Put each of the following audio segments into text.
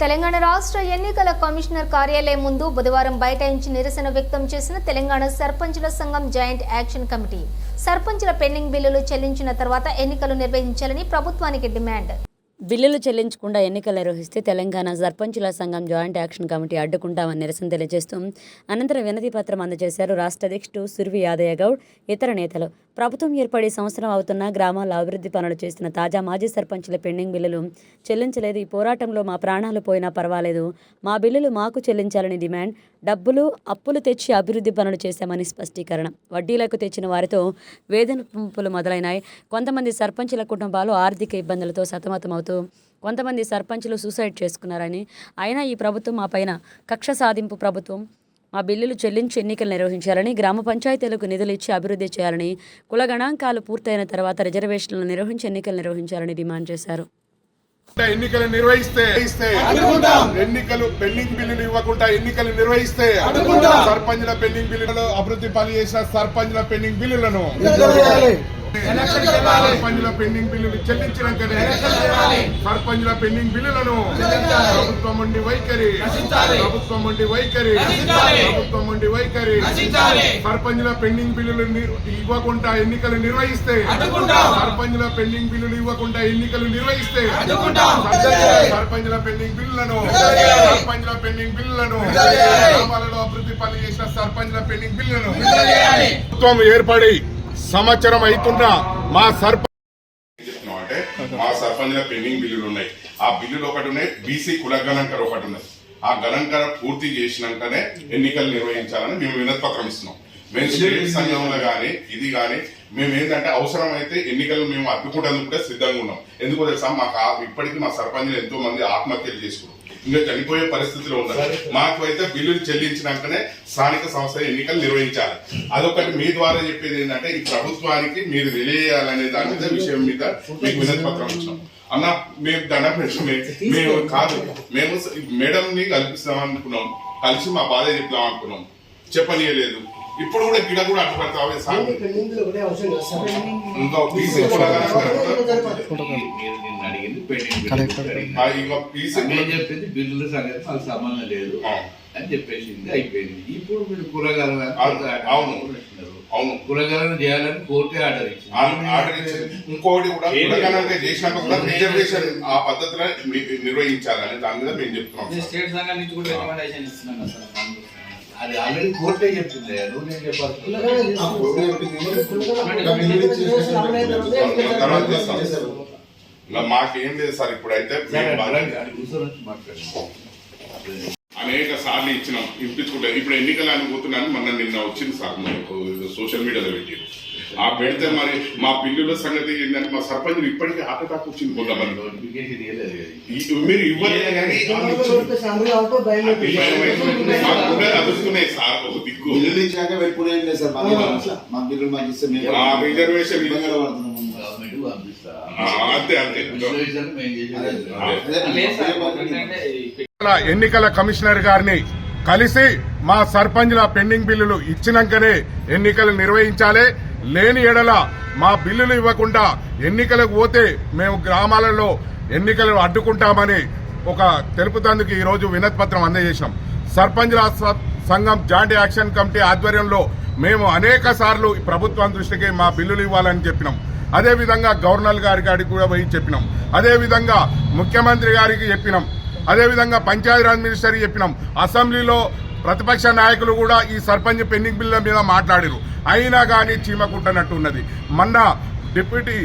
తెలంగాణ రాష్ట్ర ఎన్నికల కమిషనర్ కార్యాలయం ముందు బుధవారం బైఠాయించి నిరసన వ్యక్తం చేసిన తెలంగాణ సర్పంచుల సంఘం జాయింట్ యాక్షన్ కమిటీ. సర్పంచుల పెండింగ్ బిల్లులు చెల్లించిన తర్వాత ఎన్నికలు నిర్వహించాలని ప్రభుత్వానికి డిమాండ్. బిల్లులు చెల్లించకుండా ఎన్నికలు నిర్వహిస్తే తెలంగాణ సర్పంచుల సంఘం జాయింట్ యాక్షన్ కమిటీ అడ్డుకుంటామని నిరసన తెలియజేస్తూ అనంతరం వినతి పత్రం అందజేశారు రాష్ట్ర అధ్యక్షుడు సుర్వి యాదయ్య గౌడ్ ఇతర నేతలు. ప్రభుత్వం ఏర్పడి సంవత్సరం అవుతున్న గ్రామాల అభివృద్ధి పనులు చేసిన తాజా మాజీ సర్పంచుల పెండింగ్ బిల్లులు చెల్లించలేదు. ఈ పోరాటంలో మా ప్రాణాలు పోయినా పర్వాలేదు. మా బిల్లులు మాకు చెల్లించాలని డిమాండ్. డబ్బులు అప్పులు తెచ్చి అభివృద్ధి పనులు చేశామని స్పష్టీకరణ. వడ్డీలకు తెచ్చిన వారితో వేదన పంపులు మొదలైనాయి. కొంతమంది సర్పంచుల కుటుంబాలు ఆర్థిక ఇబ్బందులతో సతమతమవుతూ కొంతమంది సర్పంచులు సూసైడ్ చేసుకున్నారని. అయినా ఈ ప్రభుత్వం మా పైన కక్ష సాధింపు ప్రభుత్వం మా బిల్లులు చెల్లించి ఎన్నికలు నిర్వహించాలని గ్రామ పంచాయతీలకు నిధులు ఇచ్చి అభివృద్ధి చేయాలని కుల గణాంకాలు పూర్తయిన తర్వాత రిజర్వేషన్లు నిర్వహించి ఎన్నికలు నిర్వహించాలని డిమాండ్ చేశారు. ఎన్నికలు నిర్వహిస్తే ఎన్నికలు పెండింగ్ బిల్లులు ఇవ్వకుండా ఎన్నికలు నిర్వహిస్తే సర్పంచ్ల పెండింగ్ బిల్లులను అభివృద్ధి పని చేసిన సర్పంచ్ల పెండింగ్ బిల్లులను సర్పంచ్ల పెండింగ్ బిల్లులు చెల్లించినాకనే సర్పంచ్ల పెండింగ్ బిల్లులను ప్రభుత్వం ఉండి వైఖరి. ప్రభుత్వం ఉండి వైఖరి. ప్రభుత్వం ఉండి వైఖరి. సర్పంచ్ల పెండింగ్ బిల్లులు ఇవ్వకుండా ఎన్నికలు నిర్వహిస్తే. సర్పంచ్ల పెండింగ్ బిల్లులు ఇవ్వకుండా ఎన్నికలు నిర్వహిస్తే. సర్పంచ్ల పెండింగ్ బిల్లులను సర్పంచ్ల పెండింగ్ బిల్లులను గ్రామాలలో అభివృద్ధి పనులు చేసిన సర్పంచ్ల పెండింగ్ బిల్లులను ప్రభుత్వం ఏర్పడి సంవత్సరం అవుతున్న మా సర్పంచ్ అంటే మా సర్పంచ్ల పెండింగ్ బిల్లులు ఉన్నాయి. ఆ బిల్లులు ఒకటి ఉన్నాయి. బీసీ కుల గణంకర ఒకటి ఉన్నాయి. ఆ గణంకర పూర్తి చేసినాకనే ఎన్నికలు నిర్వహించాలని మేము వినతి పత్రం ఇస్తున్నాం మేము సంఘంలో కానీ ఇది కానీ మేము ఏంటంటే అవసరం అయితే ఎన్నికలు మేము అడ్డుకోవడానికి కూడా సిద్ధంగా ఉన్నాం. ఎందుకు తెలుసా? మాకు ఇప్పటికీ మా సర్పంచ్లు ఎంతో మంది ఆత్మహత్యలు చేసుకున్నాం ఇంకా చనిపోయే పరిస్థితిలో ఉన్నారు. మాకు అయితే బిల్లులు చెల్లించినాకనే స్థానిక సంస్థ ఎన్నికలు నిర్వహించాలి. అదొకటి మీ ద్వారా చెప్పేది ఏంటంటే ఈ ప్రభుత్వానికి మీరు తెలియజేయాలనే దాని మీద విషయం మీద మీకు వినతి పత్రం ఇచ్చాం. అన్న మేము దండం మేము- కాదు మేము మేడం ని కల్పిస్తాం అనుకున్నాం. కలిసి మా బాధ చెప్తాం అనుకున్నాం. చెప్పనీయలేదు. ఇప్పుడు కూడా గిడ కూడా అడ్డు పడతావే సార్ ఇంకా పెండింగ్ చెప్పింది బిల్లుల సంగతి మాకు సంబంధం లేదు. అని చెప్పేసింది. అయిపోయింది. ఇప్పుడు మీరు కూరగాయలు అవును, అవును. కూరగాయలను చేయాలని కోర్టే ఆర్డర్ ఇచ్చింది. ఇంకోటి కూడా కులగణంగా చేసినాక కూడా రిజర్వేషన్ ఆ పద్ధతిలో నిర్వహించాలని దాని మీద మేము చెప్తున్నాం నేను స్టేట్ సంఘం నుంచి కూడా రికమెండేషన్ ఇస్తున్నాను సార్. అది ఆల్రెడీ కోర్టే చెప్తుంది నువ్వు నేను చెప్పాలి తర్వాత ఇంకా మాకేం లేదు సార్ ఇప్పుడైతే అనేక సార్లు ఇచ్చినాం. ఇప్పించుకుంటే ఇప్పుడు ఎన్నికలు అని పోతున్నాను మొన్న నిన్న వచ్చింది సార్ మనకు సోషల్ మీడియాలో పెట్టి ఆ పెడితే మరి మా పిల్లుల సంగతి ఏంటంటే మా సర్పంచ్ ఇప్పటికీ హార్ట్ అటాక్ వచ్చింది కొంతమంది. మీరు ఇవ్వలేదు. సార్ ఒక దిక్కు. ఇచ్చాక సార్ మా మాకు ఇస్తే రిజర్వేషన్ అంతే అంతే. ఎన్నికల కమిషనర్ గారిని కలిసి మా సర్పంచ్ల పెండింగ్ బిల్లులు ఇచ్చినాకనే ఎన్నికలు నిర్వహించాలి. లేని ఎడల మా బిల్లులు ఇవ్వకుండా ఎన్నికలకు పోతే మేము గ్రామాలలో ఎన్నికలు అడ్డుకుంటామని ఒక తెలుపుతందుకు ఈరోజు రోజు వినతి పత్రం అందజేశాం. సర్పంచ్ల సంఘం జాయింట్ యాక్షన్ కమిటీ ఆధ్వర్యంలో మేము అనేక సార్లు ప్రభుత్వం దృష్టికి మా బిల్లులు ఇవ్వాలని చెప్పినాం. అదేవిధంగా గవర్నర్ గారి గారికి కూడా పోయి చెప్పినాం. అదేవిధంగా ముఖ్యమంత్రి గారికి చెప్పినాం. అదేవిధంగా పంచాయతీరాజ్ మినిస్టర్ చెప్పినాం. అసెంబ్లీలో ప్రతిపక్ష నాయకులు కూడా ఈ సర్పంచ్ పెండింగ్ బిల్ల మీద మాట్లాడారు. అయినా కానీ చీమకుంటున్నట్టు ఉన్నది. మొన్న డిప్యూటీ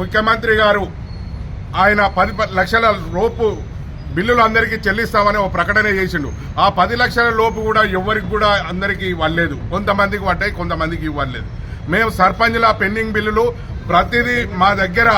ముఖ్యమంత్రి గారు ఆయన పది లక్షల లోపు బిల్లులు అందరికీ చెల్లిస్తామని ఒక ప్రకటన చేసిండు. ఆ పది లక్షల లోపు కూడా ఎవరికి కూడా అందరికీ ఇవ్వలేదు. కొంతమందికి పడ్డాయి కొంతమందికి ఇవ్వలేదు. మేము సర్పంచ్ల పెండింగ్ బిల్లులు ప్రతిదీ మా దగ్గర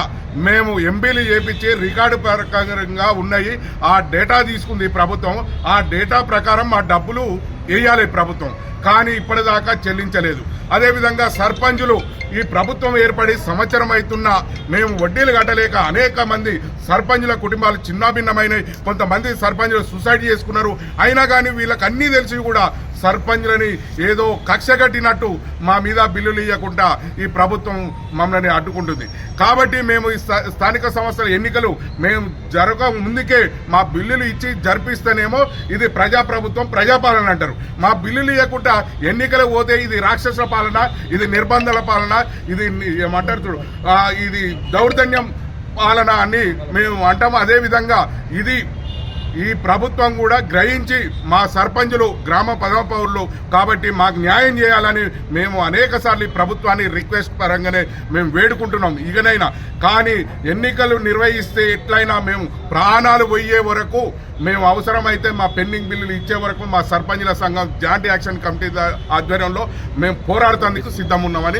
మేము ఎంపీలు చేపించి రికార్డు ప్రకారంగా ఉన్నాయి. ఆ డేటా తీసుకుంది ప్రభుత్వం. ఆ డేటా ప్రకారం మా డబ్బులు వేయాలి ప్రభుత్వం. కానీ ఇప్పటిదాకా చెల్లించలేదు. అదేవిధంగా సర్పంచులు ఈ ప్రభుత్వం ఏర్పడి సంవత్సరం అవుతున్నా మేము వడ్డీలు కట్టలేక అనేక మంది సర్పంచుల కుటుంబాలు చిన్నాభిన్నమైనవి కొంతమంది సర్పంచులు సూసైడ్ చేసుకున్నారు. అయినా కానీ వీళ్ళకి అన్నీ తెలిసి కూడా సర్పంచ్లని ఏదో కక్ష కట్టినట్టు మా మీద బిల్లులు ఇవ్వకుండా ఈ ప్రభుత్వం మమ్మల్ని అడ్డుకుంటుంది. కాబట్టి మేము ఈ స్థా- స్థానిక సంస్థల ఎన్నికలు మేము జరగ ముందుకే మా బిల్లులు ఇచ్చి జరిపిస్తేనేమో ఇది ప్రజాప్రభుత్వం ప్రజాపాలన అంటారు. మా బిల్లులు ఇవ్వకుండా ఎన్నికలు పోతే ఇది రాక్షస పాలన ఇది నిర్బంధాల పాలన ఇది ఏమంటారు చూడు ఇది దౌర్జన్యం పాలన అని మేము అంటాము. అదేవిధంగా ఇది ఈ ప్రభుత్వం కూడా గ్రహించి మా సర్పంచులు గ్రామ పదవ పౌరులు కాబట్టి మాకు న్యాయం చేయాలని మేము అనేక సార్లు ఈ ప్రభుత్వాన్ని రిక్వెస్ట్ పరంగానే మేము వేడుకుంటున్నాం ఇకనైనా. కానీ ఎన్నికలు నిర్వహిస్తే ఎట్లయినా మేము ప్రాణాలు పోయే వరకు మేము అవసరమైతే మా పెండింగ్ బిల్లులు ఇచ్చే వరకు మా సర్పంచుల సంఘం జాయింట్ యాక్షన్ కమిటీ ఆధ్వర్యంలో మేము పోరాడటానికి సిద్ధం ఉన్నామని